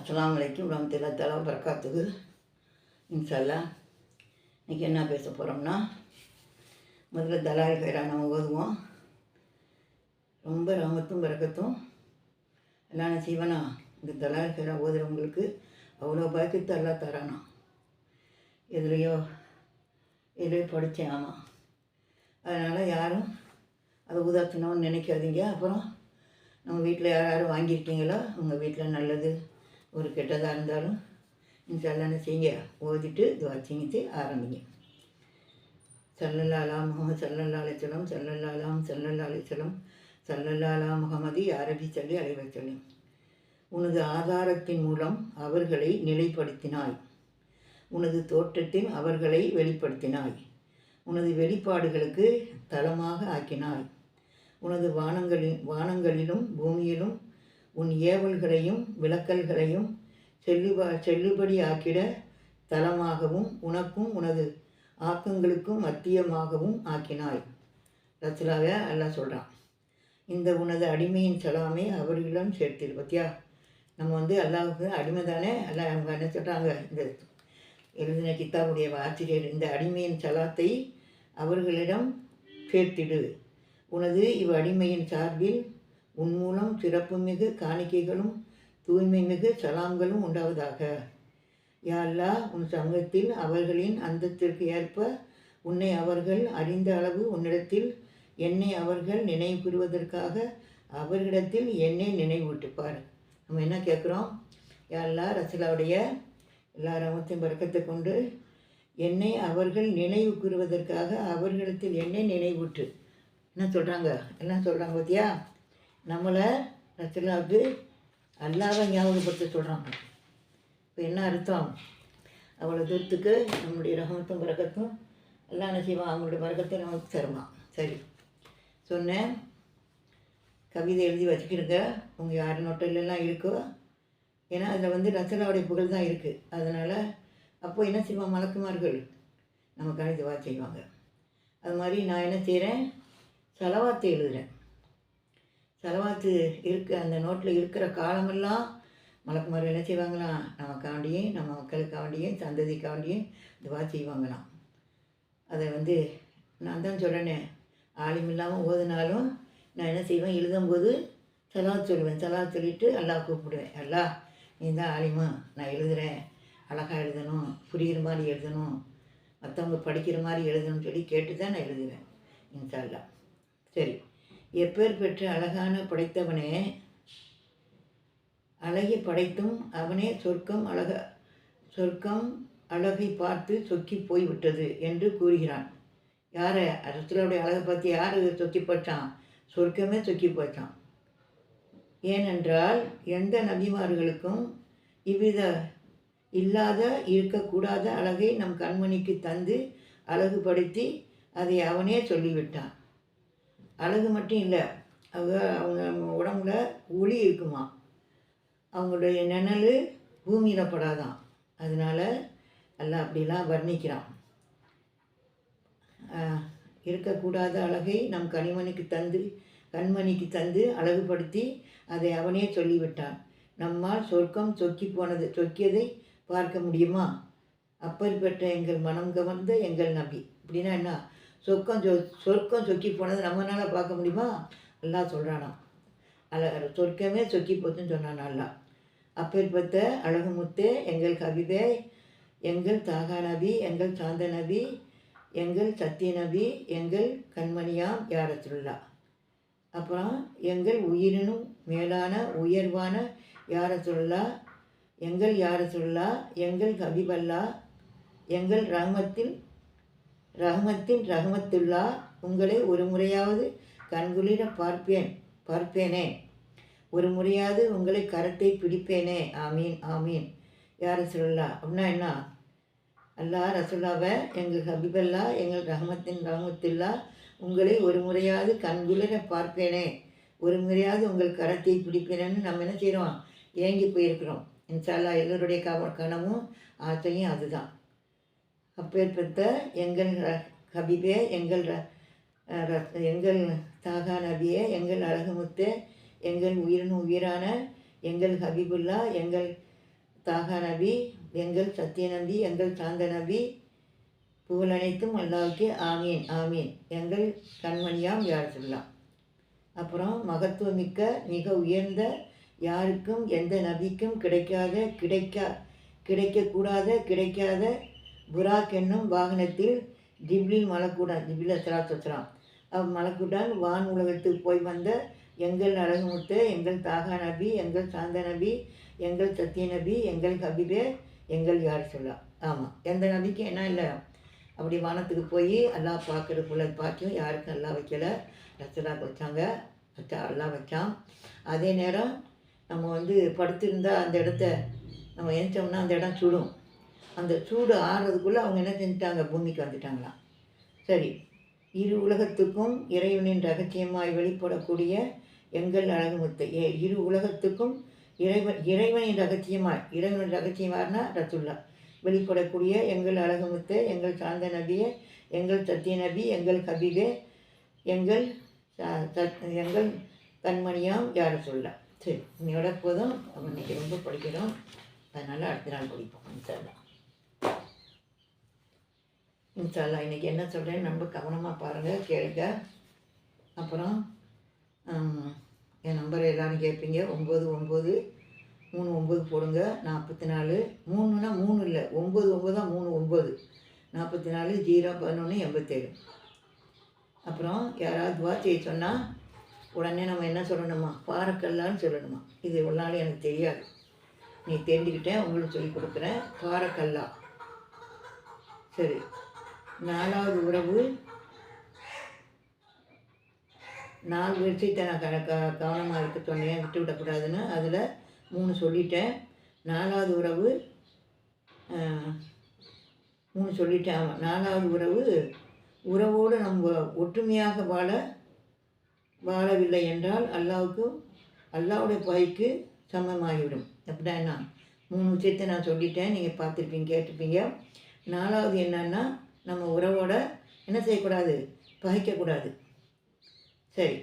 அஸ்லாம் வலைக்கும் ரஹமத்துல்லா தலா பறக்காத்துக்கு. இன்ஷால்லா இன்றைக்கி என்ன பேச போகிறோம்னா முதல்ல தலால் ஹைரா நம்ம ஓதுவோம் ரொம்ப ரமத்தும் பரக்கத்தும் எல்லாம் சிவனா இந்த தலால் ஹைரா ஓதுறவங்களுக்கு அவ்வளோ பாக்கியத்தை எல்லாம் தரானா. எதுலேயோ எதுலேயோ படித்தேன் ஆமாம் அதனால் யாரும் அதை உதாத்தணும்னு நினைக்காதீங்க. அப்புறம் நம்ம வீட்டில் யார் யாரும் வாங்கியிருக்கீங்களோ? உங்கள் வீட்டில் நல்லது. ஒரு கெட்டதாக இருந்தாலும் இன்ஷால்லாம் செய்யுங்க? ஓதிட்டு துவா செஞ்சுட்டு ஆரம்பிங்க. சல்லல்லாலா முகமது சல்லல்லாலேச்சலம் சல்லல்லாலாம் சல்லல்லாலேச்சலம் அலிசலம் சல்லல்லாலா முகமதி அரபி சொல்லி அலைவர் சொல்லி உனது ஆதாரத்தின் மூலம் அவர்களை நிலைப்படுத்தினாய். உனது தோற்றத்தின் அவர்களை வெளிப்படுத்தினாய். உனது வெளிப்பாடுகளுக்கு தளமாக ஆக்கினாய். உனது வானங்களின் வானங்களிலும் பூமியிலும் உன் ஏவல்களையும் விளக்கல்களையும் செல்லுபா செல்லுபடி ஆக்கிட தலமாகவும் உனக்கும் உனது ஆக்கங்களுக்கும் மத்தியமாகவும் ஆக்கினாய். ரசுலாவை எல்லாம் சொல்கிறான் இந்த உனது அடிமையின் சலாமை அவர்களிடம் சேர்த்திரு. பத்தியா? நம்ம வந்து அல்லாவுக்கு அடிமை தானே எல்லாம் அவங்க என்ன சொல்கிறாங்க இந்த எழுதின கித்தாவுடைய ஆசிரியர் இந்த அடிமையின் சலாத்தை அவர்களிடம் சேர்த்திடு. உனது இவ் அடிமையின் சார்பில் உன் மூலம் சிறப்புமிகு காணிக்கைகளும் தூய்மை மிகு சலாம்களும் உண்டாவதாக. யாழ்லா உன் சமூகத்தில் அவர்களின் அந்தத்திற்கு ஏற்ப உன்னை அவர்கள் அறிந்த அளவு உன்னிடத்தில் என்னை அவர்கள் நினைவு கூறுவதற்காக அவர்களிடத்தில் என்னை நினைவூட்டுப்பார். நம்ம என்ன கேட்குறோம் யாழ்லா ரசிலாவுடைய ரசலாவுடைய எல்லா ரமத்தையும் பறக்கத்தை கொண்டு என்னை அவர்கள் நினைவு கூறுவதற்காக அவர்களிடத்தில் என்னை நினைவூட்டு. என்ன சொல்கிறாங்க என்ன சொல்கிறாங்க பார்த்தியா நம்மளை ரசலாவுக்கு அல்லாவை ஞாபகப்படுத்த சொல்கிறாங்க இப்போ என்ன அர்த்தம்? அவ்வளோ தூரத்துக்கு நம்முடைய ரகமத்தும் பறக்கத்தும் எல்லாம் என்ன செய்வான் அவங்களுடைய பறக்கத்தை நமக்கு தருவான் சரி. சொன்னேன். கவிதை எழுதி வச்சுக்கிடுங்க. உங்கள் யார் நோட்டிலெல்லாம் இருக்கோ. ஏன்னா அதில் வந்து ரசலாவுடைய புகழ் தான் இருக்குது அதனால் அப்போ என்ன செய்வான் மலக்குமார்கள் நமக்கான இதுவாக செய்வாங்க. அது மாதிரி நான் என்ன செய்கிறேன் செலவாத்தை எழுதுகிறேன் செலவாத்து இருக்க அந்த நோட்டில் இருக்கிற காலமெல்லாம் மலக்குமார்கள் என்ன செய்வாங்களாம் நமக்காண்டியும் நம்ம மக்களுக்காண்டியும் சந்ததிக்காண்டியும் இதுவாக செய்வாங்களாம். அதை வந்து நான் தான் சொல்கிறேனே ஆளும் இல்லாமல் ஓதுனாலும் நான் என்ன செய்வேன்? எழுதும்போது செலவாத்து சொல்லுவேன். செலவாத்து சொல்லிவிட்டு எல்லாம் கூப்பிடுவேன். எல்லாம் நீ தான் ஆலிமா நான் எழுதுகிறேன் அழகாக எழுதணும். புரிகிற மாதிரி எழுதணும். மற்றவங்க படிக்கிற மாதிரி எழுதணும்னு சொல்லி கேட்டு தான் நான் எழுதுவேன் இன்ஷால்லா சரி. எப்பேர் பெற்ற அழகான படைத்தவனே. அழகை படைத்தும் அவனே சொர்க்கம் அழக சொர்க்கம் அழகை பார்த்து சொக்கி போய்விட்டது என்று கூறுகிறான். யாரை? அரசுடைய அழகை பார்த்து யார் சொக்கி போச்சான் சொர்க்கமே சொக்கி போச்சான் ஏனென்றால் எந்த நபிமார்களுக்கும் இவ்வித இல்லாத இருக்கக்கூடாத அழகை நம் கண்மணிக்கு தந்து அழகுபடுத்தி அதை அவனே சொல்லிவிட்டான். அழகு மட்டும் இல்லை. அவங்க அவங்க உடம்புல ஒளி இருக்குமா? அவங்களுடைய நிழல் பூமியில் படாதான் அதனால் எல்லாம் அப்படிலாம் வர்ணிக்கிறான். இருக்கக்கூடாத அழகை நம் கனிமணிக்கு தந்து கண்மணிக்கு தந்து அழகுபடுத்தி அதை அவனே சொல்லிவிட்டான். நம்மால் சொர்க்கம் சொக்கி போனது சொக்கியதை பார்க்க முடியுமா? அப்பேற்பட்ட எங்கள் மனம் கவர்ந்த எங்கள் நபி. அப்படின்னா என்ன? சொர்க்கம் சொ சொர்க்கம் சொக்கி போனது நம்மளால் பார்க்க முடியுமா? நல்லா சொல்கிறானா அழ சொர்க்கமே சொக்கி போச்சுன்னு சொன்னான் நல்லா அப்பேற்பட்ட அழகுமுத்தே எங்கள் கவிதை எங்கள் தாகா நபி எங்கள் சாந்த நபி எங்கள் சத்திய நபி எங்கள் கண்மணியாம் யாரத்துல்லா அப்புறம் எங்கள் உயிரினும் மேலான உயர்வான யாரத்துல்லா எங்கள் யாரசுல்லா எங்கள் கபிபல்லா எங்கள் ராமத்தில் ரஹமத்தின் ரஹமத்துல்லா உங்களை ஒரு முறையாவது கண்குளிர பார்ப்பேன் பார்ப்பேனே. ஒரு முறையாவது உங்களை கரத்தை பிடிப்பேனே. ஆமீன் ஆமீன். யார் ரசுல்லா அப்படின்னா என்ன? அல்லா ரசுல்லாவை எங்கள் ஹபிபல்லா எங்கள் ரஹமத்தின் ரஹமத்துல்லா உங்களை ஒரு முறையாவது கண்குளிர பார்ப்பேனே. ஒரு முறையாவது உங்கள் கரத்தை பிடிப்பேனேன்னு நம்ம என்ன செய்கிறோம் ஏங்கி போயிருக்கிறோம். இன்ஷால்லா எல்லோருடைய கவ கனமும் ஆசையும் அதுதான். அப்பேற்பட்ட எங்கள் ஹபீபே எங்கள் எங்கள் தாகா நபியே எங்கள் அழகுமுத்து எங்கள் உயிரின் உயிரான எங்கள் ஹபீபுல்லா எங்கள் தாகா நபி எங்கள் சத்திய நபி எங்கள் சாந்த நபி புகழ் அனைத்தும் அல்லாவுக்கு ஆமீன் ஆமீன். எங்கள் கண்மணியாம் யார் அப்புறம் மகத்துவமிக்க மிக உயர்ந்த யாருக்கும் எந்த நபிக்கும் கிடைக்காத கிடைக்கா கிடைக்கக்கூடாத கிடைக்காத புராக் என்னும் வாகனத்தில் ஜிப்லில் மலக்குடன் ஜிப்லில் அசலாத்துலாம் அவ் மலக்குடன் வான் உலகத்துக்கு போய் வந்த எங்கள் அழகுமுத்து எங்கள் தாகா நபி எங்கள் சாந்த நபி எங்கள் சத்திய நபி எங்கள் ஹபீபே எங்கள் யார் சொல்லா. ஆமாம் எந்த நபிக்கும் என்ன இல்லை. அப்படி வானத்துக்கு போய் எல்லாம் பார்க்குறதுக்குள்ள பார்க்கும் யாருக்கும் எல்லாம் வைக்கல. ரசலாக்கு வச்சாங்க. வச்சா எல்லாம் வச்சான். அதே நேரம் நம்ம வந்து படுத்திருந்தால் அந்த இடத்த நம்ம எழுந்தோம்னா அந்த இடம் சுடும். அந்த சூடு ஆறுறதுக்குள்ளே அவங்க என்ன செஞ்சிட்டாங்க? பூமிக்கு வந்துட்டாங்களாம். சரி இரு உலகத்துக்கும் இறைவனின் ரகசியமாய் வெளிப்படக்கூடிய எங்கள் அழகுமுத்து ஏ இரு உலகத்துக்கும் இறைவன் இறைவனின் ரகசியமாய் இறைவனின் ரகசியமானா ரசுல்லா. வெளிப்படக்கூடிய எங்கள் அழகுமுத்து எங்கள் சாந்த நபியே எங்கள் சத்திய நபி எங்கள் கபீபே எங்கள் எங்கள் கண்மணியாம் யார சொல்ல சரி இன்னையோட போதும். நம்ம இன்னைக்கு ரொம்ப படிக்கிறோம். அதனால் அடுத்த நாள் படிப்போம் சார் இன்ஷால்லா இன்றைக்கி என்ன சொல்கிறேன்னு ரொம்ப கவனமாக பாருங்கள் கேளுங்க. அப்புறம் என் நம்பர் எல்லாரும் கேட்பீங்க ஒம்பது ஒம்பது மூணு ஒம்பது போடுங்க. நாற்பத்தி நாலு மூணுனா மூணு இல்லை. ஒம்பது ஒம்பதா மூணு ஒம்பது நாற்பத்தி நாலு ஜீரோ பதினொன்று எண்பத்தேழு. அப்புறம் யாராவது துவா செய்ய சொன்னால் உடனே நம்ம என்ன சொல்லணுமா? பாறக்கல்லான்னு சொல்லணுமா? இது ஒரு எனக்கு தெரியாது. நீ தெரிஞ்சுக்கிட்டேன் உங்களுக்கு சொல்லி கொடுக்குறேன். பாறக்கல்லா சரி. நாலாவது உறவு. நாலு விஷயத்தை நான் க க கவனமாக இருக்க சொன்னேன் விட்டு விடக்கூடாதுன்னு. அதில் மூணு சொல்லிட்டேன். நாலாவது உறவு மூணு சொல்லிட்டேன். நாலாவது உறவு உறவோடு நம்ம ஒற்றுமையாக வாழ வாழவில்லை என்றால் அல்லாவுக்கு அல்லாவுடைய பாய்க்கு சமமாகிவிடும். அப்படின்னா மூணு விஷயத்தை நான் சொல்லிட்டேன். நீங்கள் பார்த்துருப்பீங்க கேட்டிருப்பீங்க. நாலாவது என்னன்னா நம்ம உறவோட என்ன செய்யக்கூடாது? பகைக்கக்கூடாது. சரி.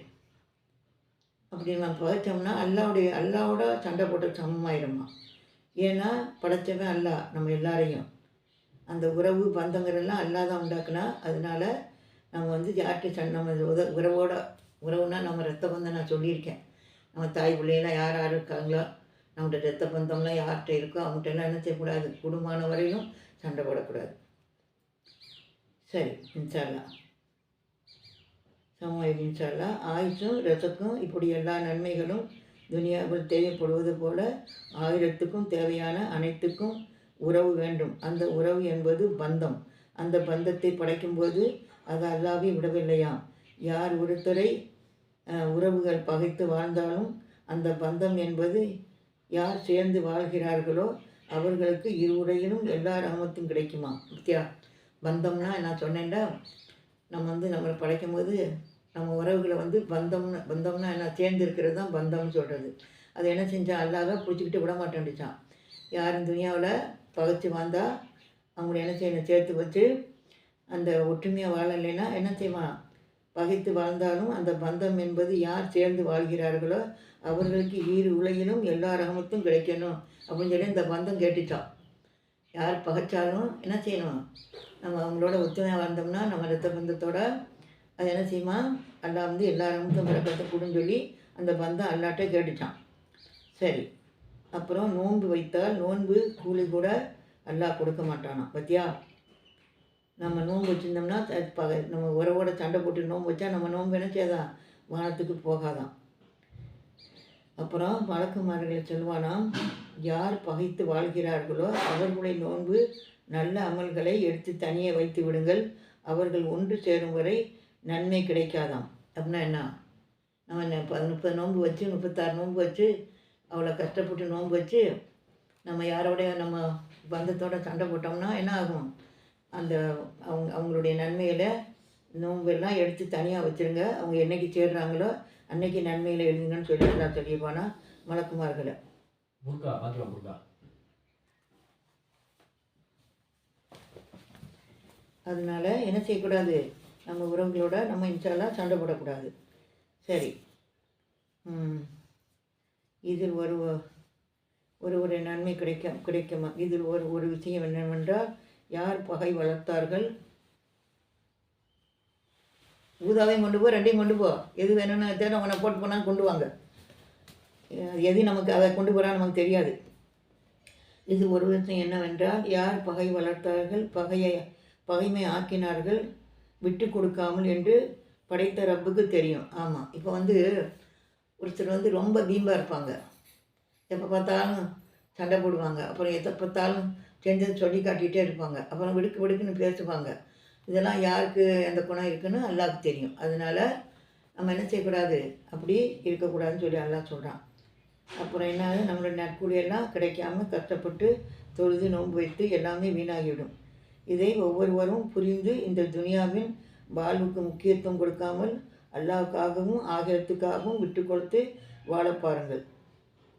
அப்படி நம்ம பகைச்சோம்னா அல்லாவுடைய அல்லாவோட சண்டை போட்டு சமமாயிடுமா? ஏன்னா படைச்சவன் அல்லா நம்ம எல்லாரையும். அந்த உறவு பந்தங்கிறெல்லாம் அல்லா தான் உண்டாக்குனா அதனால நம்ம வந்து யார்கிட்ட சண்டை நம்ம உத உறவோட உறவுனா நம்ம ரத்த பந்தம் நான் சொல்லியிருக்கேன். நம்ம தாய் பிள்ளைலாம் யார் யார் இருக்காங்களோ நம்மகிட்ட ரத்த பந்தம்லாம் யார்கிட்ட இருக்கோ அவங்ககிட்ட எல்லாம் என்ன செய்யக்கூடாது? குடும்பமான வரையும் சண்டை போடக்கூடாது. சரி இன்ஷால்லா சமூகம் இன்ஷால்லா ஆயுஷும் ரசக்கும் இப்படி எல்லா நன்மைகளும் துனியாவில் தேவைப்படுவது போல ஆயிரத்துக்கும் தேவையான அனைத்துக்கும் உறவு வேண்டும். அந்த உறவு என்பது பந்தம். அந்த பந்தத்தை படைக்கும்போது அது அல்லாவே விடவில்லையாம் யார் ஒருத்தரை உறவுகள் பகைத்து வாழ்ந்தாலும் அந்த பந்தம் என்பது யார் சேர்ந்து வாழ்கிறார்களோ அவர்களுக்கு இருவுரையிலும் எல்லா ரகமத்தும் கிடைக்குமா? முத்தியா பந்தம்னா நான் சொன்னேன்டா நம்ம வந்து நம்மளை படைக்கும் போது நம்ம உறவுகளை வந்து பந்தம்னு பந்தம்னா என்ன சேர்ந்து இருக்கிறது தான் பந்தம்னு சொல்கிறது அது என்ன செஞ்சால் அல்லாத பிடிச்சிக்கிட்டு விட மாட்டேன்டுச்சான் யாரும் துணியாவில் பகைச்சு வந்தால் அவங்கள என்ன செய்யணும் சேர்த்து வச்சு அந்த ஒற்றுமையாக வாழலைன்னா என்ன செய்வான்? பகைத்து வாழ்ந்தாலும் அந்த பந்தம் என்பது யார் சேர்ந்து வாழ்கிறார்களோ அவர்களுக்கு ஈறு உலகிலும் எல்லா ரகமத்தும் கிடைக்கணும் அப்படின்னு சொல்லி இந்த பந்தம் கேட்டுச்சான். யார் பகைச்சாலும் என்ன செய்யணும்? நம்ம அவங்களோட ஒத்துமையாக வாழ்ந்தோம்னா நம்ம ரத்த பந்தத்தோட அது என்ன செய்யுமா? அல்லா வந்து எல்லா பிறக்கத்தை கொடுன்னு சொல்லி அந்த பந்தம் அல்லாட்டே கேட்டுச்சான். சரி. அப்புறம் நோன்பு வைத்தால் நோன்பு கூலி கூட அல்லா கொடுக்க மாட்டானா? பத்தியா? நம்ம நோன்பு வச்சுருந்தோம்னா பக நம்ம உறவோட சண்டை போட்டு நோன்பு வச்சா நம்ம நோன்பு என்ன செய்யாதான் வானத்துக்கு போகாதான் அப்புறம் வழக்குமார்களை சொல்வானாம் யார் பகைத்து வாழ்கிறார்களோ அவர்களுடைய நோன்பு நல்ல அமல்களை எடுத்து தனியே வைத்து விடுங்கள். அவர்கள் ஒன்று சேரும் வரை நன்மை கிடைக்காதாம். அப்படின்னா என்ன? நம்ம என்ன முப்பது நோன்பு வச்சு முப்பத்தாறு நோன்பு வச்சு அவ்வளோ கஷ்டப்பட்டு நோன்பு வச்சு நம்ம யாரோடைய நம்ம பந்தத்தோட சண்டை போட்டோம்னா என்ன ஆகும்? அந்த அவங்க அவங்களுடைய நன்மையில் நோன்பெல்லாம் எடுத்து தனியாக வச்சுருங்க. அவங்க என்னைக்கு சேர்றாங்களோ அன்னைக்கு நன்மையில் எழுதுங்கன்னு சொல்லி எல்லாம் சொல்லியிருப்பானா? மலக்குமார்களை. புர்கா பார்க்கலாம் புர்கா அதனால என்ன செய்யக்கூடாது? நம்ம உறவுகளோட நம்ம இன்ஷால்லா சண்டை போடக்கூடாது. சரி. ம். இதில் ஒரு ஒரு ஒரு நன்மை கிடைக்க கிடைக்குமா? இதில் ஒரு ஒரு விஷயம் என்னவென்றால் யார் பகை வளர்த்தார்கள்? ஊதாவையும் கொண்டு போ ரெண்டையும் கொண்டு போ. எது வேணும்னு தேட அவனை போட்டு போனாலும் கொண்டு வாங்க. எது நமக்கு அதை கொண்டு போகிறா நமக்கு தெரியாது. இது ஒரு விஷயம் என்னவென்றால் யார் பகை வளர்த்தார்கள் பகையை பகைமை ஆக்கினார்கள் விட்டு கொடுக்காமல் என்று படைத்த ரப்புக்கு தெரியும். ஆமாம் இப்போ வந்து ஒருத்தர் வந்து ரொம்ப தீம்பாக இருப்பாங்க. எப்போ பார்த்தாலும் சண்டை போடுவாங்க. அப்புறம் எதை பார்த்தாலும் செஞ்சது சொல்லி காட்டிகிட்டே இருப்பாங்க. அப்புறம் விடுக்கு விடுக்குன்னு பேசுவாங்க. இதெல்லாம் யாருக்கு எந்த குணம் இருக்குன்னு அல்லாவுக்கு தெரியும். அதனால் நம்ம என்ன செய்யக்கூடாது? அப்படி இருக்கக்கூடாதுன்னு சொல்லி அல்லா சொல்கிறான் அப்புறம் என்ன நம்மளோட நற்கூலியெல்லாம் கிடைக்காம கஷ்டப்பட்டு தொழுது நோன்பு வைத்து எல்லாமே வீணாகிவிடும். இதை ஒவ்வொருவரும் புரிந்து இந்த துனியாவின் வாழ்வுக்கு முக்கியத்துவம் கொடுக்காமல் அல்லாவுக்காகவும் ஆகிரத்துக்காகவும் விட்டு கொடுத்து வாழ பாருங்கள்.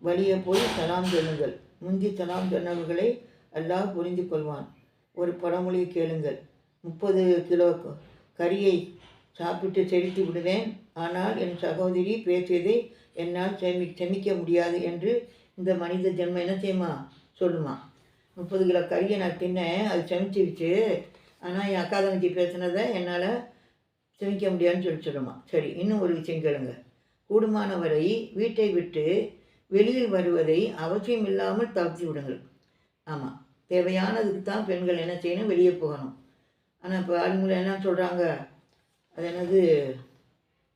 வழியே போய் சலாம் சொல்லுங்கள். முந்தி சலாம் சொன்னவர்களை அல்லாஹ் புரிந்து கொள்வான். ஒரு பழமொழியை கேளுங்கள். முப்பது கிலோ கறியை சாப்பிட்டு செழித்து விடுவேன். ஆனால் என் சகோதரி பேசியதை என்னால் செமி செமிக்க முடியாது என்று இந்த மனித ஜென்மம் என்ன செய்யுமா சொல்லுமா? முப்பது கிலோ கறியை நான் தின்னேன் அது செமிச்சிருச்சு. ஆனால் என் அக்கா தங்கச்சி பேசுனதை என்னால் செமிக்க முடியாதுன்னு சொல்லி சொல்லுமா. சரி இன்னும் ஒரு விஷயம் கேளுங்க. கூடுமானவரை வீட்டை விட்டு வெளியில் வருவதை அவசியம் இல்லாமல் தவிர்த்து விடுங்கள். ஆமாம் தேவையானதுக்கு தான் பெண்கள் என்ன செய்யணும்? வெளியே போகணும். ஆனால் இப்போ ஆளுங்களை என்ன சொல்கிறாங்க அது என்னது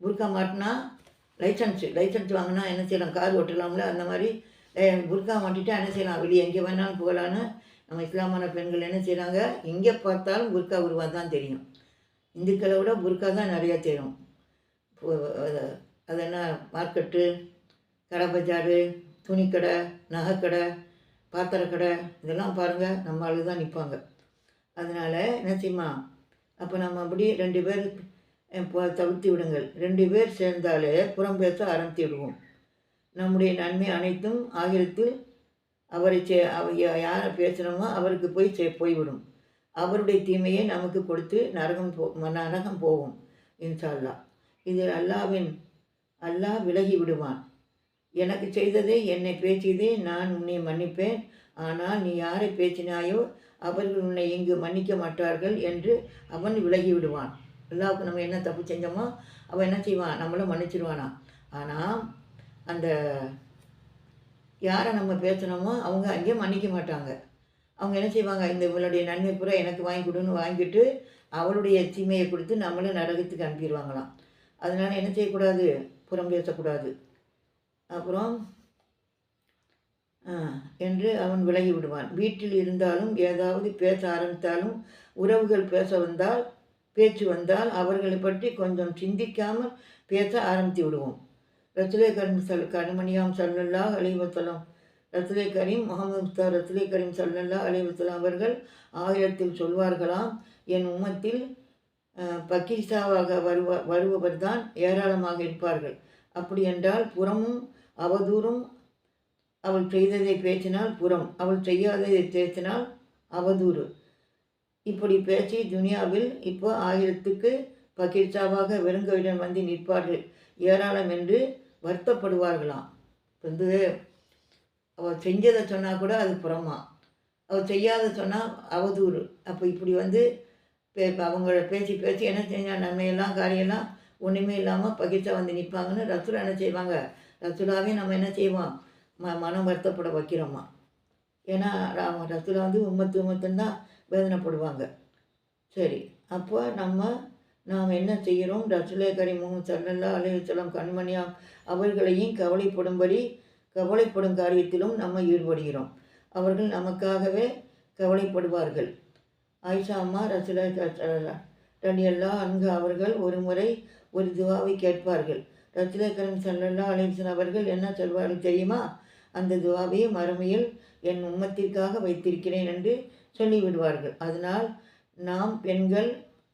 புர்க்கா மாட்டினா லைசன்ஸு லைசன்ஸ் வாங்கினா என்ன செய்யலாம்? கார் ஓட்டலாம்ல? அந்த மாதிரி புர்கா மாட்டிட்டா என்ன செய்யலாம்? வெளியே எங்கே வேணாலும் போகலான்னு நம்ம இஸ்லாமான பெண்கள் என்ன செய்கிறாங்க எங்கே பார்த்தாலும் புர்கா உருவா தான் தெரியும். இந்துக்களை விட புர்கா தான் நிறையா தெரியும். அது என்ன? மார்க்கெட்டு கடை பஜாரு துணிக்கடை நகைக்கடை பாத்திரக்கடை இதெல்லாம் பாருங்கள் நம்ம ஆளு தான் நிற்பாங்க அதனால் என்ன செய்யுமா அப்போ நம்ம அப்படி ரெண்டு பேர் தவிர்த்து விடுங்கள். ரெண்டு பேர் சேர்ந்தாலே புறம் பேச ஆரம்பித்து விடுவோம். நம்முடைய நன்மை அனைத்தும் ஆகிரத்தில் அவரை சே அவ யாரை பேசுகிறோமோ அவருக்கு போய் சே போய்விடும். அவருடைய தீமையை நமக்கு கொடுத்து நரகம் போ நரகம் போகும் இன்ஷா அல்லாஹ் இதில் அல்லாவின் அல்லாஹ் விலகி விடுவான். எனக்கு செய்ததை என்னை பேசியதை நான் உன்னை மன்னிப்பேன். ஆனால் நீ யாரை பேசினாயோ அவர்கள் உன்னை இங்கு மன்னிக்க மாட்டார்கள் என்று அவன் விலகி விடுவான். அல்லாவுக்கு நம்ம என்ன தப்பு செஞ்சோமோ அவன் என்ன செய்வான் நம்மளும் மன்னிச்சிருவானா? ஆனால் அந்த யாரை நம்ம பேசுனோமோ அவங்க அங்கேயே மன்னிக்க மாட்டாங்க. அவங்க என்ன செய்வாங்க? இந்த இவளுடைய நன்மை பூரா எனக்கு வாங்கி கொடுன்னு வாங்கிட்டு அவளுடைய தீமையை கொடுத்து நம்மளும் நரகத்துக்கு அனுப்பிடுவாங்களாம். அதனால் என்ன செய்யக்கூடாது? புறம் பேசக்கூடாது. அப்புறம் என்று அவன் விலகி விடுவான். வீட்டில் இருந்தாலும் ஏதாவது பேச ஆரம்பித்தாலும் உறவுகள் பேச வந்தால் பேச்சு வந்தால் அவர்களை பற்றி கொஞ்சம் சிந்திக்காமல் பேச ஆரம்பித்து விடுவோம் ரத்துலே கரீம் சல் கருமணியாம் சல்லல்லா அலைவசலாம். ரத்துலே கரீம் முகமது முஸ்தா ரத்துலே கரீம் சல்லல்லா அலைவசலாம் அவர்கள் ஆயிரத்தில் சொல்வார்களாம். என் உம்மத்தில் பக்கீசாவாக வருவ வருபவர்தான் ஏராளமாக இருப்பார்கள். அப்படி என்றால் புறமும் அவதூறும் அவள் செய்ததை பேசினால் புறம் அவள் செய்யாததை பேசினால் அவதூறு. இப்படி பேசி துனியாவில் இப்போ ஆயிரத்துக்கு பகிர்ச்சாவாக வெறுங்கையுடன் வந்து நிற்பார்கள். ஏராளம் என்று வருத்தப்படுவார்களாம். வந்து அவள் செஞ்சதை சொன்னால் கூட அது புறமா. அவள் செய்யாத சொன்னால் அவதூறு. அப்போ இப்படி வந்து பே அவங்கள பேசி பேசி என்ன செஞ்சால் நன்மையெல்லாம் காரியெல்லாம் ஒன்றுமே இல்லாமல் பகிர்ச்சா வந்து நிற்பாங்கன்னு ரசூலா என்ன செய்வாங்க? ரசுலாவே நம்ம என்ன செய்வோம்? ம மனம் வருத்தப்பட வைக்கிறோமா? ஏன்னா ரசுலா வந்து உம்மத்து உம்மத்துன்னு வேதனைப்படுவாங்க சரி அப்போ நம்ம நாம் என்ன செய்கிறோம்? ரசுலே கரிமுகம் சல்லல்லா அலையுசலம் கண்மணியா அவர்களையும் கவலைப்படும்படி கவலைப்படும் காரியத்திலும் நம்ம ஈடுபடுகிறோம். அவர்கள் நமக்காகவே கவலைப்படுவார்கள். ஆயிஷா அம்மா ரசூலா ரலியல்லா அங்கு அவர்கள் ஒரு முறை ஒரு துவாவை கேட்பார்கள். ரசூலே கரீம் சல்லல்லா அலையுசலம் அவர்கள் என்ன சொல்வார்கள் தெரியுமா? அந்த துவாவை மறுமையில் என் உம்மத்திற்காக வைத்திருக்கிறேன் என்று சொல்லிவிடுவார்கள். அதனால் நாம் பெண்கள்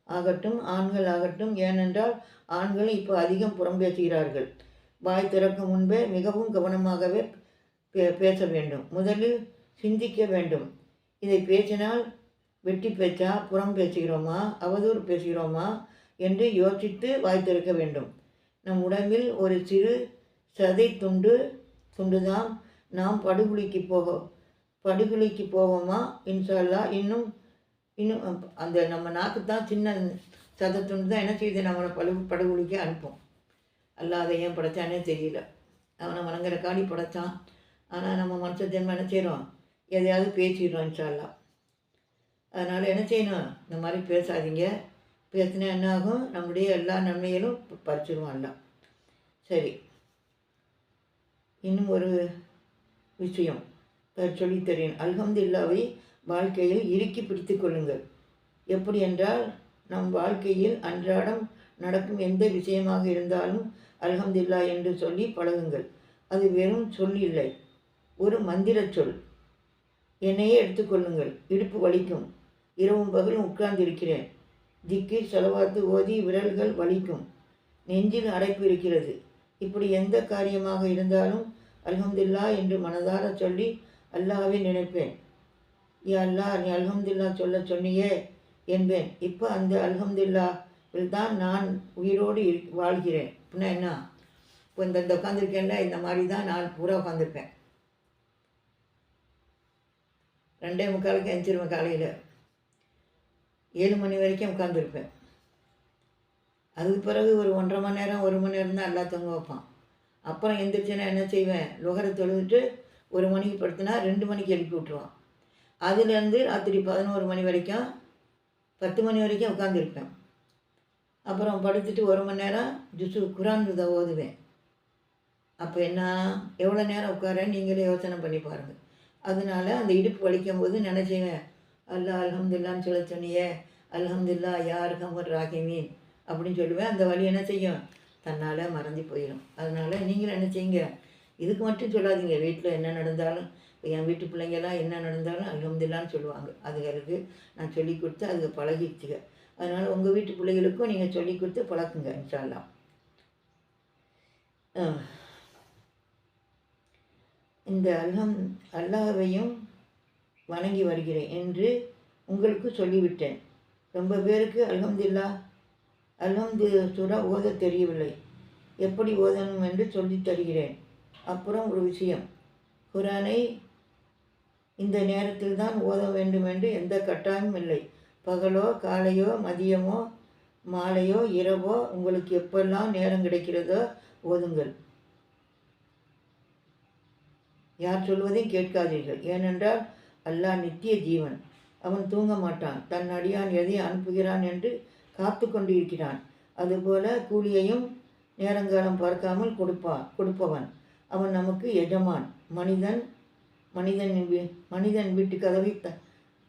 ஆகட்டும் ஆண்கள் ஆகட்டும் ஏனென்றால் ஆண்கள் இப்போ அதிகம் புறம் பேசுகிறார்கள் வாய் திறக்கும் முன்பே மிகவும் கவனமாகவே பே பேச வேண்டும். முதலில் சிந்திக்க வேண்டும். இதை பேசினால் வெட்டி பேச்சா புறம் பேசுகிறோமா அவதூறு பேசுகிறோமா என்று யோசித்து வாய் திறக்க வேண்டும். நம் உடம்பில் ஒரு சிறு சதை துண்டு துண்டுதான் நாம் படுகொலிக்கு போக படுகொலைக்கு போவோமா? இன்ஷா இன்னும் இன்னும் அந்த நம்ம நாக்கு தான் சின்ன சதத்துண்டு தான் என்ன செய்யுது நம்மளை பழு படுகொலைக்கு அனுப்பும். அல்லாத அதை ஏன் படைச்சானே தெரியல. அவனை வணங்குற காடி படைச்சான். ஆனால் நம்ம மனுஷ ஜென்மம் என்ன செய்கிறோம் எதையாவது பேசிடுறோம் இன்ஷா அதனால் என்ன செய்யணும்? இந்த மாதிரி பேசாதீங்க. பேசினா என்ன ஆகும்? நம்முடைய எல்லா நன்மைகளும் ப- பறிச்சிருவோம் எல்லாம் சரி. இன்னும் ஒரு விஷயம். சொல்லித்தரேன். அல்ஹம்துல்லாவை வாழ்க்கையில் இறுக்கி பிடித்து கொள்ளுங்கள். எப்படி என்றால் நம் வாழ்க்கையில் அன்றாடம் நடக்கும் எந்த விஷயமாக இருந்தாலும் அல்ஹம்துல்லா என்று சொல்லி பழகுங்கள். அது வெறும் சொல் இல்லை. ஒரு மந்திர சொல். என்னையே எடுத்துக்கொள்ளுங்கள் இடுப்பு வலிக்கும். இரவும் பகலும் உட்கார்ந்திருக்கிறேன். திக்கி செலவாத்து ஓதி விரல்கள் வலிக்கும். நெஞ்சில் அடைப்பு இருக்கிறது. இப்படி எந்த காரியமாக இருந்தாலும் அல்ஹம்துல்லா என்று மனதார சொல்லி அல்லாவே நினைப்பேன். ஏ அல்லா நீ அல்ஹம்துல்லா சொல்ல சொன்னியே என்பேன். இப்போ அந்த அல்ஹம்துல்லாவில் தான் நான் உயிரோடு இரு வாழ்கிறேன். அப்படின்னா என்ன? இப்போ இந்த இந்த உட்காந்துருக்கேன்ல இந்த மாதிரி தான் நான் பூரா உட்காந்துருப்பேன் ரெண்டே முக்காலுக்கு எந்திரிவேன் காலையில். ஏழு மணி வரைக்கும் உட்காந்துருப்பேன் அதுக்கு பிறகு ஒரு ஒன்றரை மணி நேரம் ஒரு மணி நேரம் தான் எல்லா தூங்க வைப்பான். அப்புறம் எந்திரிச்சுன்னா என்ன செய்வேன்? லுகரை தொழுதுட்டு ஒரு மணிக்கு படுத்துனா ரெண்டு மணிக்கு எழுப்பி விட்ருவான் அதுலேருந்து ராத்திரி பதினோரு மணி வரைக்கும் பத்து மணி வரைக்கும் உட்காந்துருப்பேன் அப்புறம் படுத்துட்டு ஒரு மணி நேரம் ஜுசு குரான் இதை ஓதுவேன். அப்போ என்ன? எவ்வளோ நேரம் உட்கார? நீங்களே யோசனை பண்ணி பாருங்கள் அதனால அந்த இடுப்பு வலிக்கும் போது நினச்சேன் அல்லா அலமதுல்லான்னு சொல்ல சொன்னியே அலமதுல்லா யாருக்கும் ஒரு ராகிமீன் அப்படின்னு சொல்லுவேன். அந்த வலி என்ன செய்யும்? தன்னால் மறந்து போயிடும் அதனால் நீங்களும் என்ன செய்யுங்க? இதுக்கு மட்டும் சொல்லாதீங்க. வீட்டில் என்ன நடந்தாலும் என் வீட்டு பிள்ளைங்கெல்லாம் என்ன நடந்தாலும் அல்ஹம்துலில்லான்னு சொல்லுவாங்க. அதுகளுக்கு நான் சொல்லி கொடுத்து அதுக்கு பழகிடுச்சுங்க. அதனால் உங்கள் வீட்டு பிள்ளைகளுக்கும் நீங்கள் சொல்லி கொடுத்து பழக்குங்க இன்ஷால்லாம் இந்த அல்ஹம் அல்லாஹ்வையும் வணங்கி வருகிறேன் என்று உங்களுக்கு சொல்லிவிட்டேன். ரொம்ப பேருக்கு அல்ஹம்தில்லா அல்ஹம்து சுரா ஓத தெரியவில்லை. எப்படி ஓதணும் என்று சொல்லித் தருகிறேன். அப்புறம் ஒரு விஷயம். குரானை இந்த நேரத்தில் தான் ஓத வேண்டும் என்று எந்த கட்டாயமும் இல்லை. பகலோ காலையோ மதியமோ மாலையோ இரவோ உங்களுக்கு எப்பெல்லாம் நேரம் கிடைக்கிறதோ ஓதுங்கள். யார் சொல்வதையும் கேட்காதீர்கள். ஏனென்றால் அல்லாஹ் நித்திய ஜீவன். அவன் தூங்க மாட்டான். தன் அடியான் எதை அனுப்புகிறான் என்று காத்து கொண்டிருக்கிறான். அதுபோல கூலியையும் நேரங்காலம் பார்க்காமல் கொடுப்பான் கொடுப்பவன். அவன் நமக்கு எஜமான். மனிதன் மனிதன் வீ- மனிதன் வீட்டு கதவை த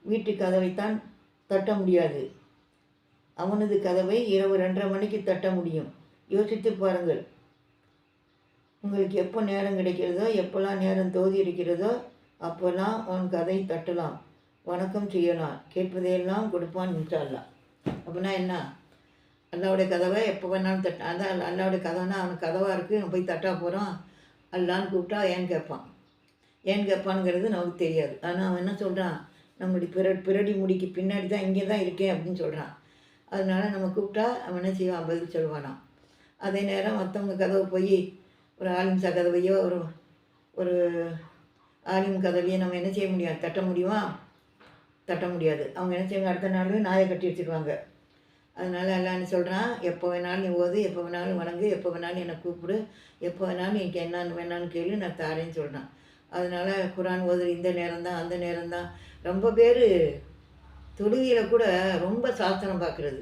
வீட்டு கதவைத்தான் தட்ட முடியாது. அவனது கதவை இரவு ரெண்டரை மணிக்கு தட்ட முடியும். யோசித்து பாருங்கள். உங்களுக்கு எப்போ நேரம் கிடைக்கிறதோ எப்போல்லாம் நேரம் தோதி இருக்கிறதோ அப்போல்லாம் அவன் கதை தட்டலாம். வணக்கம் செய்யலாம். கேட்பதையெல்லாம் கொடுப்பான் இன்ஷால்லா அப்படின்னா என்ன? அல்லாவுடைய கதவை எப்போ வேணாலும் தட்ட அதான் அல்லாவுடைய கதைன்னா அவனுக்கு கதவாக இருக்குது போய் தட்டா போகிறான் அல்லான்னு கூப்பிட்டா ஏன் கேட்பான்? ஏன் கேட்பானுங்கிறது நமக்கு தெரியாது. ஆனால் அவன் என்ன சொல்கிறான் நம்மளுடைய பிற பிறடி முடிக்கு பின்னாடி தான் இங்கே தான் இருக்கேன் அப்படின்னு சொல்கிறான் அதனால நம்ம கூப்பிட்டா அவன் என்ன செய்வான்? பதில் சொல்லுவானாம் அதே நேரம் மற்றவங்க கதவை போய் ஒரு ஆலிம்சா கதவையோ ஒரு ஒரு ஆலிம் கதவையோ நம்ம என்ன செய்ய முடியாது தட்ட முடியுமா? தட்ட முடியாது. அவங்க என்ன செய்வாங்க? அடுத்த நாள் நாயை கட்டி வச்சுருவாங்க. அதனால் எல்லாம் என்ன சொல்கிறான் எப்போ வேணாலும் நீ ஓது எப்போ வேணாலும் வணங்கு எப்போ வேணாலும் என்னை கூப்பிடு எப்போ வேணாலும் எனக்கு என்னன்னு வேணான்னு கேளு நான் தாரேன்னு சொல்கிறான் அதனால் குரான் ஓதுற இந்த நேரம் தான் அந்த நேரம் தான் ரொம்ப பேர் தொழுகையில் கூட ரொம்ப சாஸ்திரம் பார்க்குறது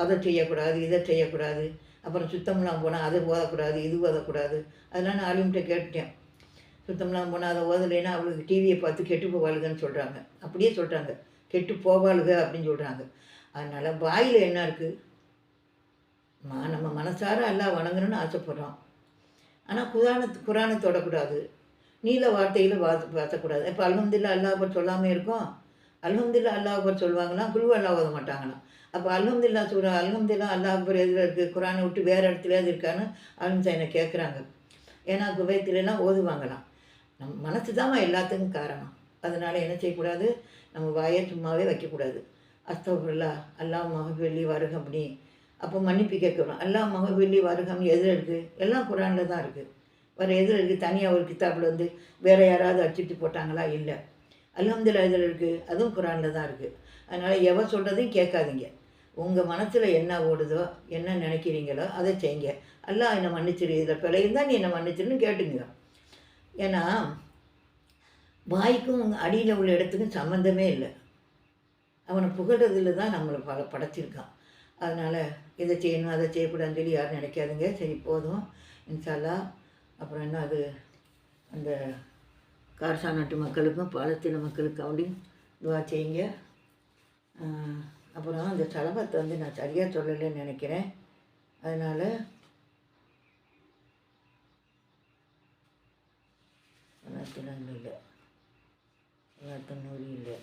அதை செய்யக்கூடாது இதை செய்யக்கூடாது அப்புறம் சுத்தம்லாம் போனால் அதை ஓதக்கூடாது இது ஓதக்கூடாது. அதெல்லாம் நான் ஆலிம்கிட்ட கேட்டுட்டேன். சுத்தம்லாம் போனால் அதை ஓதலைன்னா அவளுக்கு டிவியை பார்த்து கெட்டு போவாளுகன்னு சொல்கிறாங்க அப்படியே சொல்கிறாங்க கெட்டு போவாளுக அப்படின்னு சொல்கிறாங்க அதனால் வாயில் என்ன இருக்குது மா நம்ம மனசார எல்லாம் வணங்கணும்னு ஆசைப்படுறோம். ஆனால் குரான குரானை தொடக்கூடாது. நீல வார்த்தையில் வாச வாசக்கூடாது. இப்போ அல்ஹம்துலில்லாஹ் அல்லாஹ் பர் சொல்லாமல் இருக்கோம். அல்ஹம்துலில்லாஹ் அல்லாஹ் சொல்லுவாங்களாம் குழு அல்லா ஓத மாட்டாங்களாம். அப்போ அல்ஹம்துலில்லாஹ் சொல்கிற அல்ஹம்துலில்லாஹ் அல்லாஹ் எதில் இருக்குது குரானை விட்டு வேறு இடத்துலயாவது இருக்கான்னு அல்ஹம்சா என்னை கேட்குறாங்க ஏன்னா குவைத்திலலாம் ஓதுவாங்களாம். நம் மனசு தான் எல்லாத்துக்கும் காரணம். அதனால் என்ன செய்யக்கூடாது? நம்ம வாயை சும்மாவே வைக்கக்கூடாது. அஸ்தகுல்லா அல்லாஹ் மகவெள்ளி அப்படி அப்போ மன்னிப்பு கேட்கணும். அல்லா மகவெள்ளி வருகம்னு எதில் இருக்குது எல்லாம் குரானில் தான் இருக்குது வேறு எதில் இருக்குது தனியாக ஒரு கித்தாப்பில் வந்து வேறு யாராவது அச்சுட்டு போட்டாங்களா? இல்லை. அல்ஹம்துலில்லாஹ் இதில் இருக்குது அதுவும் குரானில் தான் இருக்குது அதனால் எவன் சொல்கிறதையும் கேட்காதீங்க. உங்கள் மனசில் என்ன ஓடுதோ என்ன நினைக்கிறீங்களோ அதை செய்யுங்க அல்லா என்னை மன்னிச்சிரு. இதில் பிழை நீ என்னை மன்னிச்சிருன்னு கேட்டுங்க ஏன்னா வாய்க்கும் அடியில் உள்ள இடத்துக்கும் சம்மந்தமே இல்லை. அவனை புகழ்றதுல தான் நம்மளை பல படைச்சிருக்கான். அதனால் இதை செய்யணும் அதை செய்யக்கூடாதுன்னு சொல்லி யாரும் நினைக்காதுங்க. சரி போதும். இன்ஷால்லா. அப்புறம் என்ன அது? அந்த கார்சா நாட்டு மக்களுக்கும் பாலஸ்தீன மக்களுக்காண்டி இதுவாக செய்யுங்க. அப்புறம் அந்த சலபத்தை வந்து நான் சரியாக சொல்லலைன்னு நினைக்கிறேன். அதனால் தொண்ணூற்றி இல்லை. தொண்ணூறு இல்லை.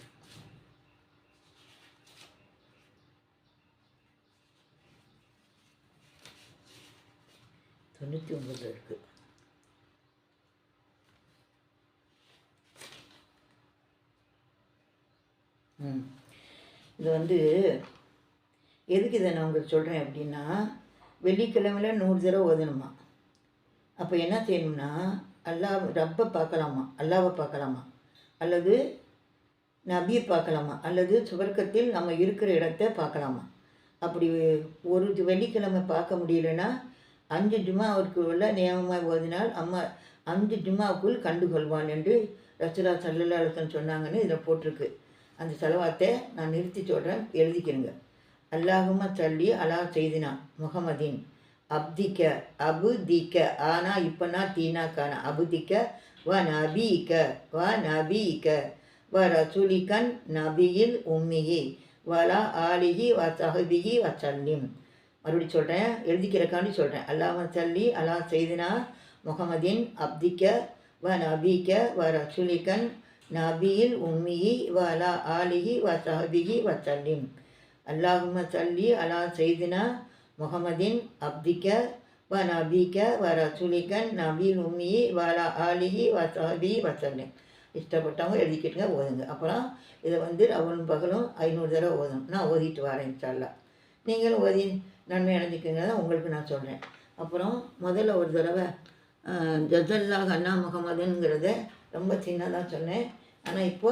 தொண்ணூற்றி ஒம்பது இருக்குது ம். இது வந்து எதுக்கு இதை நான் உங்களுக்கு சொல்கிறேன் அப்படின்னா வெள்ளிக்கிழமையில் நூறு தடவை ஓதணுமா? அப்போ என்ன செய்யணும்னா அல்லாஹ் ரப்பை பார்க்கலாமா? அல்லாவை பார்க்கலாமா? அல்லது நபியை பார்க்கலாமா? அல்லது சுவர்க்கத்தில் நம்ம இருக்கிற இடத்த பார்க்கலாமா? அப்படி ஒரு வெள்ளிக்கிழமை பார்க்க முடியலன்னா அஞ்சு ஜும்மாவிற்கு உள்ள நியமமாக ஓதினால் அம்மா அஞ்சு ஜும்மாவுக்குள் கண்டுகொள்வான் என்று ரசுலா சல்லல்லாசன் சொன்னாங்கன்னு இதில் போட்டிருக்கு. அந்த செலவாத்தை நான் நிறுத்தி சொல்கிறேன் எழுதிக்கிறேங்க அல்லாஹும சல்லி அலா செய்தினா முகமதின் அப்திக்க அபுதிக்க ஆனா இப்பனா தீனா கானா அபுதிக்க வ நபீக்க வ நபீக்க வ ரசுலிகன் நபியில் உம்மியி வலா ஆலிஹி வ சஹபிஹி வ சல்லிம். மறுபடியும் சொல்கிறேன் எழுதிக்கிறக்காண்டி சொல்கிறேன் அல்லாம சல்லி அலா செய்தினா முகமதின் அப்திக்க வ நபீக்க வ ரசுலிகன் நபியில் உம்மியி வ அலா ஆலிஹி வ சஹபிஹி வ சல்லிம். அல்லாஹும சல்லி அலா செய்தினா முகமதின் அப்திக்க வ நபிக்க வ ரசுலிகன் நபியில் உம்மியி வ அலா ஆலிஹி வ சஹபிஹி வ சல்லிம். இஷ்டப்பட்டவங்க எழுதிக்கிட்டுங்க ஓதுங்க. அப்புறம் இதை வந்து அவனும் பகலும் ஐநூறு தடவை ஓதணும். நான் ஓதிட்டு வரேன் இன்ஷால்லா நீங்களும் ஓதி நன்மை அடைஞ்சிக்கங்க தான் உங்களுக்கு நான் சொல்கிறேன் அப்புறம் முதல்ல ஒரு தடவை அஹ், அண்ணா முகமதுங்கிறத ரொம்ப சின்னதாக சொன்னேன். ஆனால் இப்போ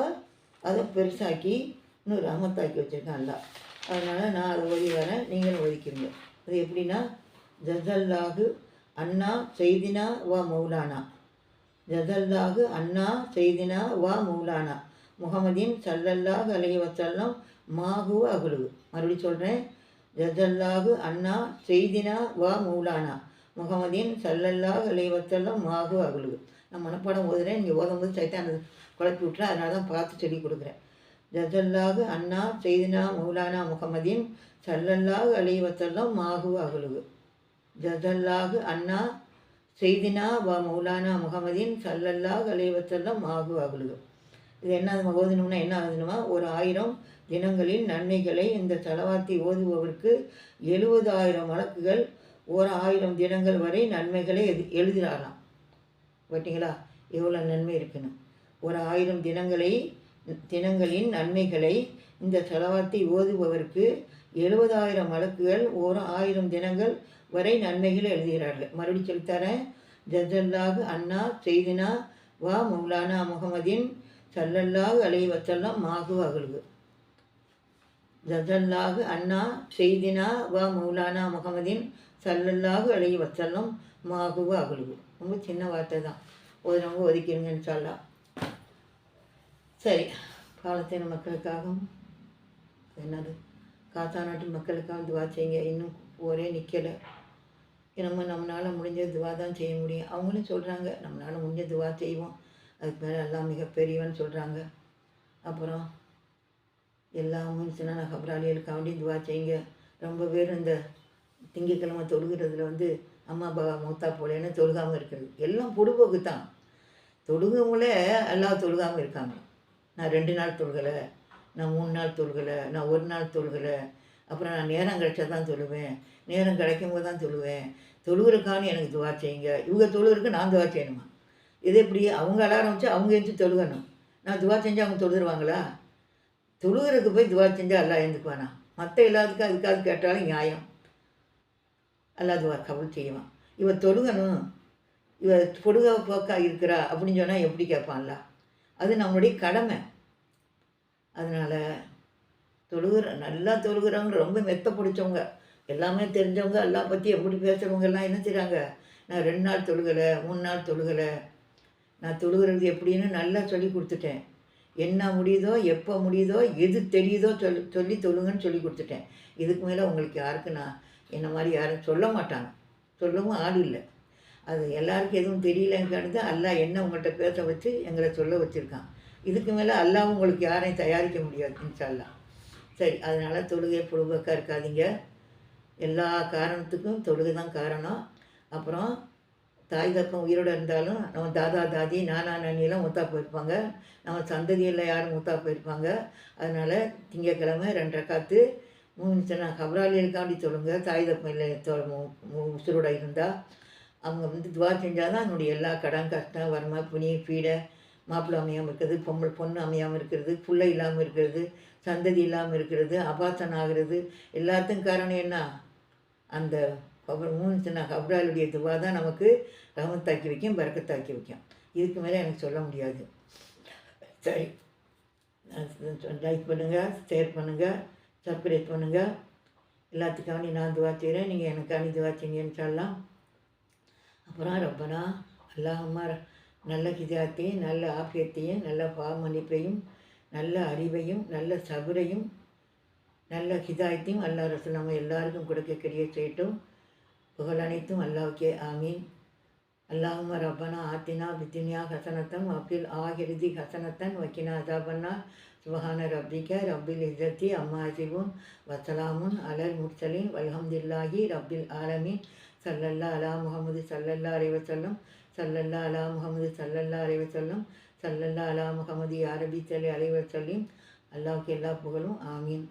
அதை பெருசாக்கி இன்னும் ரஹமத்தாக்கி வச்சுருக்கேன் அல்லா அதனால் நான் அதை ஓதி வரேன். நீங்களும் ஒதுக்கிங்க அது எப்படின்னா ஜஸல்லாஹு அண்ணா செய்தினா வா மௌலானா. ஜதல்லாஹு அண்ணா செய்தினா வா மௌலானா. முகமதின் சல்லல்லாஹ் அலைய வஸல்லம் மாகுவ அகுலு மறுபடியும் சொல்கிறேன் ஜதல்லாஹு அண்ணா? செய்தினா வா மௌலானா? முகமதின் சல்லல்லாஹு அலைஹி மாகு மாஹு நான் மனப்பாடம் ஓதுறேன். நீங்கள் ஓதும்போது சைத்தான் குழப்பி விட்டுறேன் அதனால தான் பார்த்து சொல்லி கொடுக்குறேன். ஜஜல்லாஹு அண்ணா? செய்தினா மௌலானா? முகமதின் சல்லல்லாஹு அலைஹி மாகு அகலுகு. ஜஜல்லாஹு அண்ணா? செய்தினா வா மௌலானா? முகமதின் சல்லல்லாஹ் அலைவசல்லம் மாகு அகலுகு. இது என்ன? ஓதணும்னா என்ன ஆகுதுனுமா ஒரு ஆயிரம் தினங்களின் நன்மைகளை இந்த செலவாத்தி ஓதுபவருக்கு எழுபதாயிரம் வழக்குகள் ஒரு ஆயிரம் தினங்கள் வரை நன்மைகளை எது எழுதுகிறாராம் பார்த்தீங்களா எவ்வளோ நன்மை இருக்குன்னு. ஒரு ஆயிரம் தினங்களை தினங்களின் நன்மைகளை இந்த செலவாத்தை ஓதுபவருக்கு எழுபதாயிரம் வழக்குகள் ஒரு ஆயிரம் தினங்கள் வரை நன்மைகள் எழுதுகிறார்கள். மறுபடியும் சொல்லித்தரேன். ஜசல்லாஹு அண்ணா செய்தினா வா மௌலானா முகமதின் சல்லல்லாஹு அலைஹி வஸல்லம் மாகு அகழ்வு ஜசல்லாஹு அண்ணா செய்தினா வா மௌலானா முகமதின் சல்லல்லாஹு அழகி வஸல்லம் மாகுவ அகலுகு ரொம்ப சின்ன வார்த்தை தான். ஒதுறவங்க ஒதுக்கிடுங்கன்னு சொல்லலாம் சரி பாலத்தீன மக்களுக்காகவும் என்னது? காத்தா நாட்டு மக்களுக்காக துவா செய்யுங்க. இன்னும் ஒரே நிற்கலை நம்ம நம்மளால் முடிஞ்ச துவா தான் செய்ய முடியும். அவங்களும் சொல்கிறாங்க நம்மளால் முடிஞ்ச துவா செய்வோம். அதுக்கு மேலே எல்லாம் மிகப்பெரியவன் சொல்கிறாங்க அப்புறம் எல்லா மனுஷனாக நான் கபராளிகளுக்காண்டி துவா செய்யுங்க. ரொம்ப பேர் இந்த திங்கக்கிழமை தொழுகிறதுல வந்து அம்மா அப்பா மூத்தா போலேன்னு தொழுகாமல் இருக்கிறது. எல்லாம் பொடுபோக்கு தான். தொழுகவுங்களே எல்லாம் தொழுகாமல் இருக்காங்க. நான் ரெண்டு நாள் தொழுகலை நான் மூணு நாள் தொழுகலை நான் ஒரு நாள் தொழுகலை அப்புறம் நான் நேரம் கிடைச்சா தான் தொழுவேன் நேரம் கிடைக்கும் போது தான் தொழுவேன். தொழுகிறக்கான்னு எனக்கு துவா செய்யுங்க. இவங்க தொழுகிறக்கு நான் துவா செய்யணுமா? இது எப்படி? அவங்க அலாரம் வச்சு அவங்க எழுந்து தொழுகணும். நான் துவா செஞ்சு அவங்க தொழுதுருவாங்களா? தொழுகிறதுக்கு போய் துவா செஞ்சால் எல்லாம் எழுந்துக்குவானா மற்ற எல்லாத்துக்கும் அதுக்காக கேட்டாலும் நியாயம். அல்லா துவா கபல் செய்வான். இவன் தொழுகணும். இவ போக்கா இருக்கிறா அப்படின்னு சொன்னால் எப்படி கேட்பான்ல அது நம்மளுடைய கடமை. அதனால் தொழுகிற நல்லா தொழுகிறவங்க ரொம்ப மெத்த பிடிச்சவங்க. எல்லாமே தெரிஞ்சவங்க எல்லாம் பற்றி எப்படி பேசுகிறவங்க எல்லாம் என்ன செய்கிறாங்க நான் ரெண்டு நாள் தொழுகலை மூணு நாள் தொழுகலை. நான் தொழுகிறது எப்படின்னு நல்லா சொல்லி கொடுத்துட்டேன். என்ன முடியுதோ எப்போ முடியுதோ எது தெரியுதோ சொல் சொல்லி தொழுங்கன்னு சொல்லி கொடுத்துட்டேன். இதுக்கு மேலே உங்களுக்கு யாருக்கு நான் என்ன மாதிரி யாரும் சொல்ல மாட்டாங்க. சொல்லவும் ஆள் இல்லை. அது எல்லாருக்கும் எதுவும் தெரியலங்கிறது அல்லாஹ் என்ன உங்கள்கிட்ட பேச வச்சு எங்களை சொல்ல வச்சுருக்கான். இதுக்கு மேலே அல்லாஹ் உங்களுக்கு யாரையும் தயாரிக்க முடியாது இன்ஷால்லா சரி அதனால் தொழுகை பொழுதுபோக்காக இருக்காதீங்க. எல்லா காரணத்துக்கும் தொழுகை தான் காரணம். அப்புறம் தாய் தப்பம் உயிரோடு இருந்தாலும் நம்ம தாதா தாதி நானா நானியெல்லாம் மூத்தா போயிருப்பாங்க. நம்ம சந்ததியில் யாரும் மூத்தா போயிருப்பாங்க. அதனால் திங்கக்கிழமை ரெண்டரை காற்று மூணு சின்ன கபராளிகளுக்காண்டி சொல்லுங்கள் தாய் தப்பம் இல்லை உசுரோட இருந்தால் அவங்க வந்து துவா செஞ்சால் தான் அதனுடைய எல்லா கடன் கஷ்டம் வருமா புனி பீடை மாப்பிள்ளை அமையாமல் இருக்கிறது பொம்பள் பொண்ணு அமையாமல் இருக்கிறது பிள்ளை இல்லாமல் இருக்கிறது சந்ததி இல்லாமல் இருக்கிறது அபாசன் ஆகிறது எல்லாத்துக்கும் காரணம் என்ன? அந்த அப்புறம் மூணு சின்ன கபராளுடைய துவா தான் நமக்கு ரமத்தாக்கி வைக்கும் பறக்கத்தாக்கி வைக்கும். இதுக்கு மேலே எனக்கு சொல்ல முடியாது. சரி. லைக் பண்ணுங்கள் ஷேர் பண்ணுங்கள் சப்ஸ்கிரைப் பண்ணுங்கள் எல்லாத்துக்காண்டி நான் துவா செய்கிறேன் நீங்கள் எனக்காண்டி துவா செய்யுங்கன்னு சொல்லலாம். அப்புறம் ரப்பனா அல்லாஹம்மா நல்ல ஹிஜாத்தையும் நல்ல ஆபியத்தையும் நல்ல பாமன்னிப்பையும் நல்ல அறிவையும் நல்ல சபுரையும் நல்ல ஹிதாயத்தையும் அல்லா ரசூல் நம்ம எல்லாருக்கும் கொடுக்கக்கூடிய செய்யட்டும். புகழ் அனைத்தும் அல்லாவுக்கே ஆமீன். அல்லாஹும் ரப்பனா ஆத்தினா பித்தினியா ஹசனத்தன் அப்பில் ஆஹிருதி ஹசனத்தன் வக்கினா அதாபன்னா சுபஹான ரப்பிக்க ரப்பில் இசத்தி அம்மா ஹசிபுன் வசலாமுன் அலர் முர்சலின் வல்ஹம்துல்லாஹி ரப்பில் ஆலமீன். சல்லல்லா அலா முகமது சல்லல்லா அலைவசல்லம் சல்லல்லா அலா முகமது சல்லல்லா அலைவசல்லம் சல்லல்லா அலா முகமது அரபி சல்லி அலைவசல்லிம் அல்லாவுக்கு எல்லா புகழும் ஆமீன்.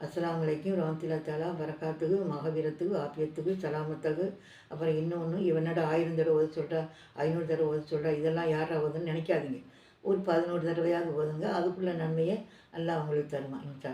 அஸ்ஸலாமு அலைக்கும் ரஹமத்துல்லா தாலா பரக்காத்துக்கு மகாவீரத்துக்கு ஆப்பியத்துக்கு சலாமத்துக்கு அப்புறம் இன்னொன்று இவனோட ஆயிரம் தடவை ஓத சொல்கிறா ஐநூறு தடவை ஓத சொல்கிறா இதெல்லாம் யார் ஓதுன்னு நினைக்காதீங்க. ஒரு பதினோரு தடவையாவது ஓதுங்க அதுக்குள்ள நன்மையை எல்லாம் அவங்களுக்கு தருமா இன்ஷா